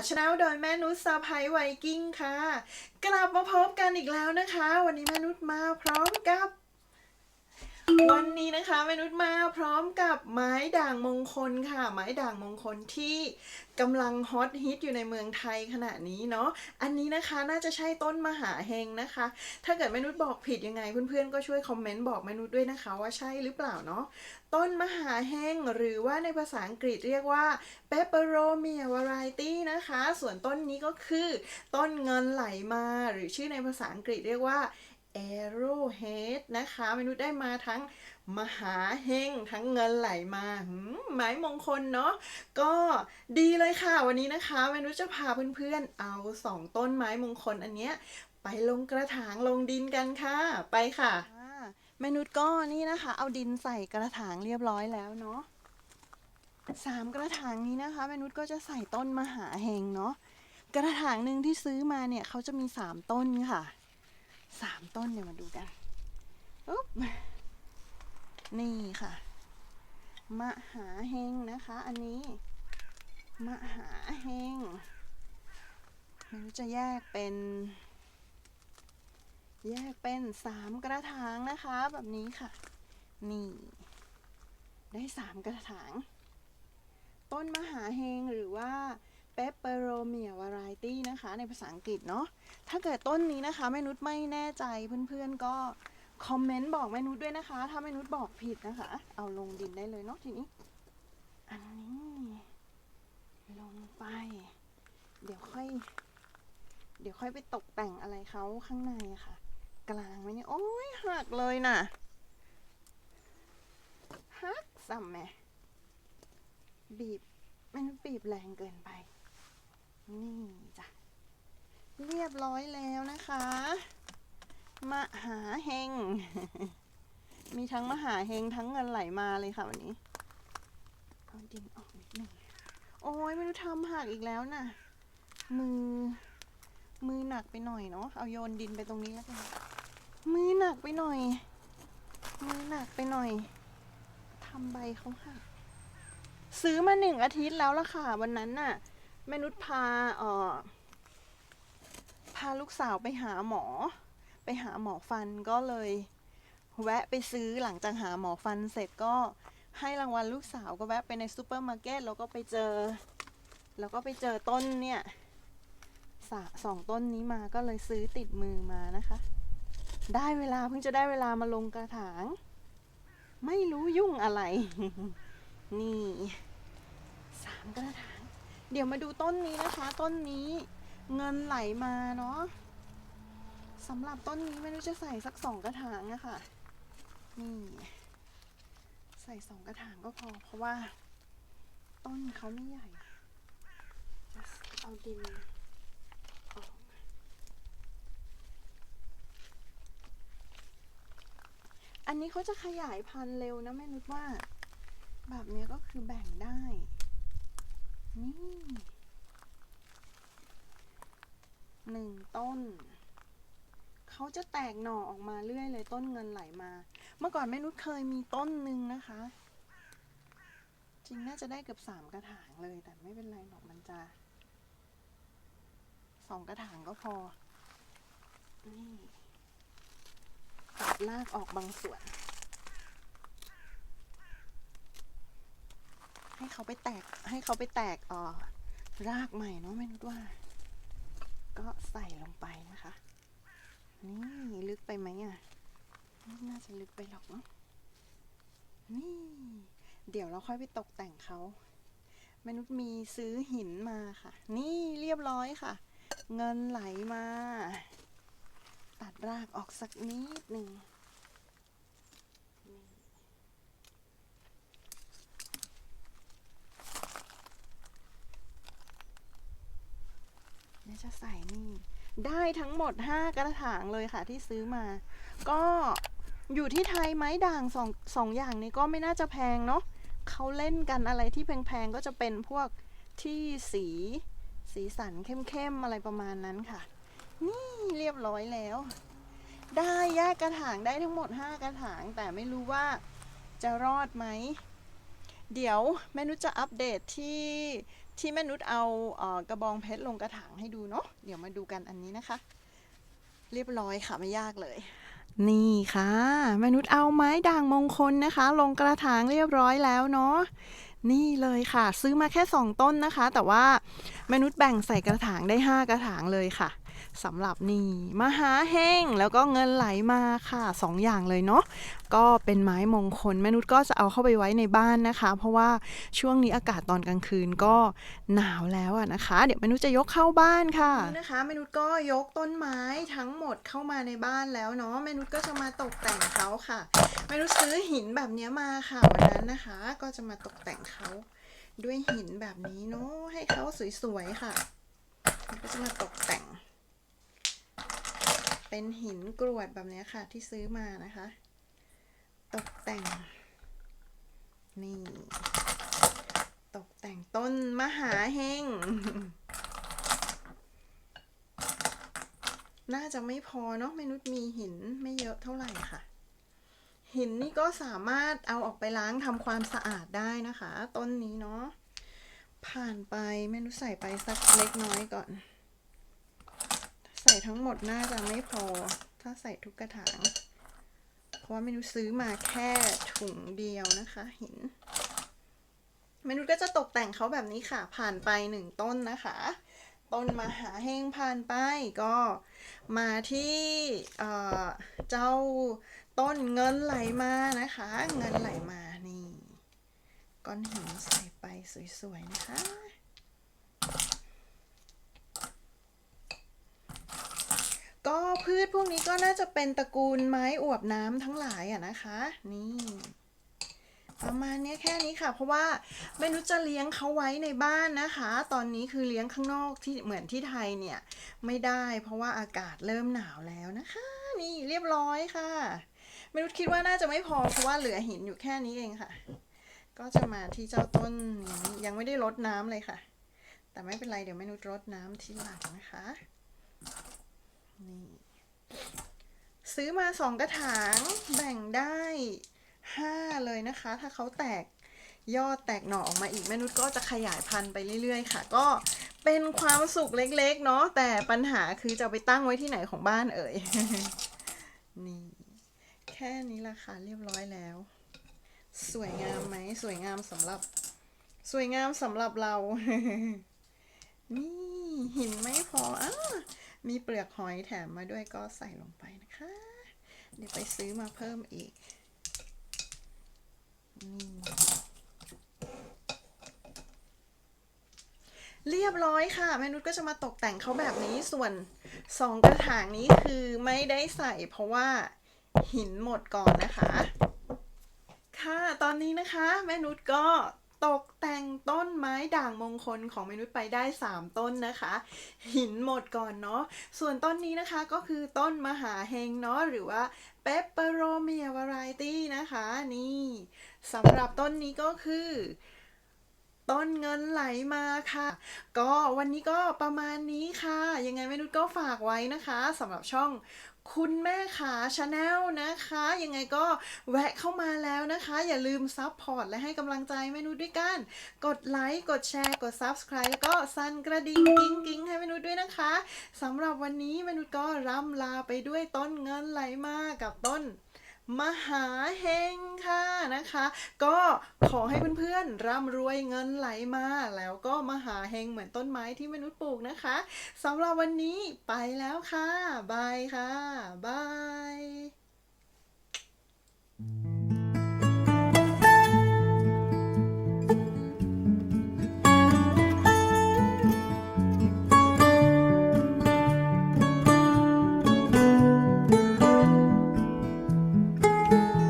ค่ะชาแนลโดยแม่นุชซาไพไวกิ้งค่ะ กลับมาพบกันอีกแล้วนะคะ วันนี้แม่นุชมาพร้อมกับ วันนี้นะคะมนุชมาพร้อมกับไม้ด่างมงคลค่ะ ไม้ด่างมงคลที่กำลังฮอตฮิตอยู่ในเมืองไทยขณะนี้เนาะอันนี้นะคะน่าจะใช่ต้นมหาเฮงนะคะ ถ้าเกิดมนุชบอกผิดยังไงเพื่อนๆก็ช่วยคอมเมนต์บอกมนุชด้วยนะคะว่าใช่หรือเปล่าเนาะต้นมหาเฮงหรือว่าในภาษาอังกฤษเรียกว่า p e p e r o m i a variety นะคะ ส่วนต้นนี้ก็คือ ต้นเงินไหลมาหรือชื่อในภาษาอังกฤษเรียกว่า arrowhead นะคะมนุษย์ได้มาทั้งมหาเฮงทั้งเงินไหลมาหืมไม้มงคลเนาะก็ดีเลยค่ะวันนี้นะคะมนุษย์จะพาเพื่อนๆเอาสองต้นไม้มงคลอันเนี้ยไปลงกระถางลงดินกันค่ะ ไปค่ะแมนุษย์ก็นี่นะคะ เอาดินใส่กระถางเรียบร้อยแล้วเนาะสามกระถางนี้นะคะแมนุษย์ก็จะใส่ต้นมหาเฮงเนาะกระถางหนึ่งที่ซื้อมาเนี่ยเขาจะมีสามต้นค่ะ สามต้นเดี๋ยวมาดูกันอุ๊บนี่ค่ะ มหาเฮงนะคะ อันนี้ มหาเฮงไม่รู้จะแยกเป็น แยกเป็นสามกระถางนะคะ แบบนี้ค่ะ นี่ ได้สามกระถาง ต้นมหาเฮงหรือว่า p e p p e r o m i a variety นะคะ ในภาษาอังกฤษเนาะถ้าเกิดต้นนี้นะคะแม่นุชไม่แน่ใจเพื่อนๆก็คอมเมนต์บอกแม่นุชด้วยนะคะ ถ้าแม่นุชบอกผิดนะคะ เอาลงดินได้เลยเนาะทีนี้ อันนี้ ลงไป เดี๋ยวค่อย เดี๋ยวค่อยไปตกแต่งอะไรเขาข้างในอะค่ะ กลางไว้เนี่ยโอ้ยหักเลยน่ะหักซ้ำแหม่บีบ แม่นุชบีบแรงเกินไป นี่จ้ะ เรียบร้อยแล้วนะคะ มหาเฮง มีทั้งมหาเฮงทั้งเงินไหลมาเลยค่ะวันนี้ เอาดินออกนิดหนึ่งโอ้ยไม่รู้ทำหักอีกแล้วน่ะ มือ มือหนักไปหน่อยเนาะ เอาโยนดินไปตรงนี้แล้วกัน มือหนักไปหน่อย มือหนักไปหน่อยทำใบเขาหักซื้อมาหนึ่งอาทิตย์แล้วล่ะค่ะ วันนั้นน่ะ แม่นุชพาเอ่อพาลูกสาวไปหาหมอ ไปหาหมอฟันก็เลย แวะไปซื้อหลังจากหาหมอฟันเสร็จก็ให้รางวัลลูกสาวก็แวะไปในซูเปอร์มาร์เก็ตแล้วก็ไปเจอ แล้วก็ไปเจอต้นเนี่ยสสองต้นนี้มาก็เลยซื้อติดมือมานะคะ ได้เวลาเพิ่งจะได้เวลามาลงกระถาง ไม่รู้ยุ่งอะไร นี่สามกระถาง เดี๋ยวมาดูต้นนี้นะคะ ต้นนี้เงินไหลมาเนาะสำหรับต้นนี้ไม่รู้จะใส่สักสองกระถางอะค่ะ นี่ ใส่สองกระถางก็พอ เพราะว่า ต้นเขาไม่ใหญ่ เอาดินออกอันนี้เขาจะขยายพันธุ์เร็วนะแม่นุชว่า แบบนี้ก็คือแบ่งได้ นี่หนึ่งต้น เขาจะแตกหน่อออกมาเรื่อยเลยต้นเงินไหลมา เมื่อก่อนแม่นุชเคยมีต้นหนึ่งนะคะ จริงน่าจะได้เกือบสามกระถางเลยแต่ไม่เป็นไรหรอกมันจะสองกระถางก็พอ นี่ตัดรากออกบางส่วน ให้เขาไปแตกให้เขาไปแตกออรากใหม่เนาะแม่นุชว่า ก็ใส่ลงไปนะคะ นี่ลึกไปไหมอะไม่น่าจะลึกไปหรอกเนาะนี่ เดี๋ยวเราค่อยไปตกแต่งเขาแม่นุชมีซื้อหินมาค่ะ นี่เรียบร้อยค่ะ เงินไหลมา ตัดรากออกสักนิดหนึ่งนี่ เดี๋ยจะใส่นี่ ได้ทั้งหมด 5 กระถางเลยค่ะที่ซื้อมา ก็อยู่ที่ไทยไม้ด่างสองสองอย่างนี้ก็ไม่น่าจะแพงเนาะเขาเล่นกันอะไรที่แพงๆก็จะเป็นพวกที่สีสีสันเข้มๆอะไรประมาณนั้นค่ะ นี่เรียบร้อยแล้ว ได้แยกกระถางได้ทั้งหมด 5 กระถาง แต่ไม่รู้ว่าจะรอดไหม เดี๋ยวแม่นุชจะอัปเดตที่ ที่แม่นุชเอาเอกระบองเพชรลงกระถางให้ดูเนาะเดี๋ยวมาดูกันอันนี้นะคะ เรียบร้อยค่ะไม่ยากเลย นี่ค่ะแม่นุชเอาไม้ด่างมงคลนะคะ ลงกระถางเรียบร้อยแล้วเนาะนี่เลยค่ะ ซื้อมาแค่ 2 ต้นนะคะ แต่ว่าแม่นุชแบ่งใส่กระถางได้ 5 กระถางเลยค่ะ สำหรับนี่มหาเฮงแล้วก็เงินไหลมาค่ะสองอย่างเลยเนาะก็เป็นไม้มงคลแม่นุชก็จะเอาเข้าไปไว้ในบ้านนะคะ เพราะว่าช่วงนี้อากาศตอนกลางคืนก็หนาวแล้วอะนะคะ เดี๋ยวแม่นุชจะยกเข้าบ้านค่ะนะคะแม่นุชก็ยกต้นไม้ทั้งหมดเข้ามาในบ้านแล้วเนาะแม่นุชก็จะมาตกแต่งเขาค่ะแม่นุชซื้อหินแบบนี้มาค่ะวันนั้นนะคะ ก็จะมาตกแต่งเขาด้วยหินแบบนี้เนาะให้เขาสวยๆค่ะก็จะมาตก เป็นหินกรวดแบบนี้ค่ะที่ซื้อมานะคะ ตกแต่ง นี่ ตกแต่งต้นมหาเฮงน่าจะไม่พอเนาะมนุษย์มีหินไม่เยอะเท่าไหร่ค่ะ หินนี่ก็สามารถเอาออกไปล้างทำความสะอาดได้นะคะ ต้นนี้เนาะผ่านไปเมนุษย์ใส่ไปสักเล็กน้อยก่อน ใส่ทั้งหมดน่าจะไม่พอ ถ้าใส่ทุกกระถาง เพราะว่าเมนูซื้อมาแค่ถุงเดียวนะคะหินเมนูก็จะตกแต่งเขาแบบนี้ค่ะ ผ่านไปหนึ่งต้นนะคะ ต้นมหาเฮงผ่านไปก็มาที่เออเจ้าต้นเงินไหลมานะคะ เงินไหลมานี่ก้อนหินใส่ไปสวยๆนะคะ ก็ พืชพวกนี้ก็น่าจะเป็นตระกูลไม้อวบน้ำทั้งหลายอะนะคะ นี่ ประมาณเนี้ยแค่นี้ค่ะ เพราะว่าเมนุจะเลี้ยงเขาไว้ในบ้านนะคะ ตอนนี้คือเลี้ยงข้างนอกที่เหมือนที่ไทยเนี่ย ไม่ได้เพราะว่าอากาศเริ่มหนาวแล้วนะคะ นี่เรียบร้อยค่ะเมนุคิดว่าน่าจะไม่พอเพราะว่าเหลือหินอยู่แค่นี้เองค่ะ ก็จะมาที่เจ้าต้นนี้ยังไม่ได้รดน้ำเลยค่ะ แต่ไม่เป็นไรเดี๋ยวเมนุรดน้ำทีหลังนะคะนี่ ซื้อมาสองกระถางแบ่งได้ห้าเลยนะคะ ถ้าเขาแตกยอดแตกหน่อออกมาอีกแม่นุชก็จะขยายพันธุ์ไปเรื่อยๆ ค่ะ ก็เป็นความสุขเล็กๆ เนาะแต่ปัญหาคือจะไปตั้งไว้ที่ไหนของบ้านเอ่ย นี่แค่นี้ละค่ะเรียบร้อยแล้ว สวยงามไหมสวยงามสำหรับ สวยงามสำหรับเรา นี่หินไม่พออ้า มีเปลือกหอยแถมมาด้วยก็ใส่ลงไปนะคะ เดี๋ยวไปซื้อมาเพิ่มอีก นี่ เรียบร้อยค่ะ แม่นุชก็จะมาตกแต่งเขาแบบนี้ ส่วนสองกระถางนี้คือไม่ได้ใส่เพราะว่าหินหมดก่อนนะคะ ค่ะ ตอนนี้นะคะ แม่นุชก็ ตกแต่งต้นไม้ด่างมงคลของมนุชไปได้ 3 ต้นนะคะ หินหมดก่อนเนาะส่วนต้นนี้นะคะก็คือต้นมหาเฮงเนาะหรือว่าเปปเปโรเมียวารายตี้นะคะนี่สำหรับต้นนี้ก็คือต้นเงินไหลมาค่ะ ก็วันนี้ก็ประมาณนี้ค่ะ ยังไงแม่นุชก็ฝากไว้นะคะสำหรับช่อง คุณแม่ขาชาแนลนะคะ ยังไงก็แวะเข้ามาแล้วนะคะ อย่าลืมซับพอร์ตและให้กำลังใจแม่นุชด้วยกัน กดไลค์ กดแชร์ กด Subscribe แล้วก็สั่นกระดิ่งกิ้งกิ้งให้แม่นุชด้วยนะคะสำหรับวันนี้แม่นุชก็ร่ำลาไปด้วยต้นเงินไหลมากับต้น มหาเฮงค่ะนะคะ ก็ขอให้เพื่อนๆร่ำรวยเงินไหลมา แล้วก็มหาเฮงเหมือนต้นไม้ที่มนุษย์ปลูกนะคะสำหรับวันนี้ไปแล้วค่ะ บายค่ะ บาย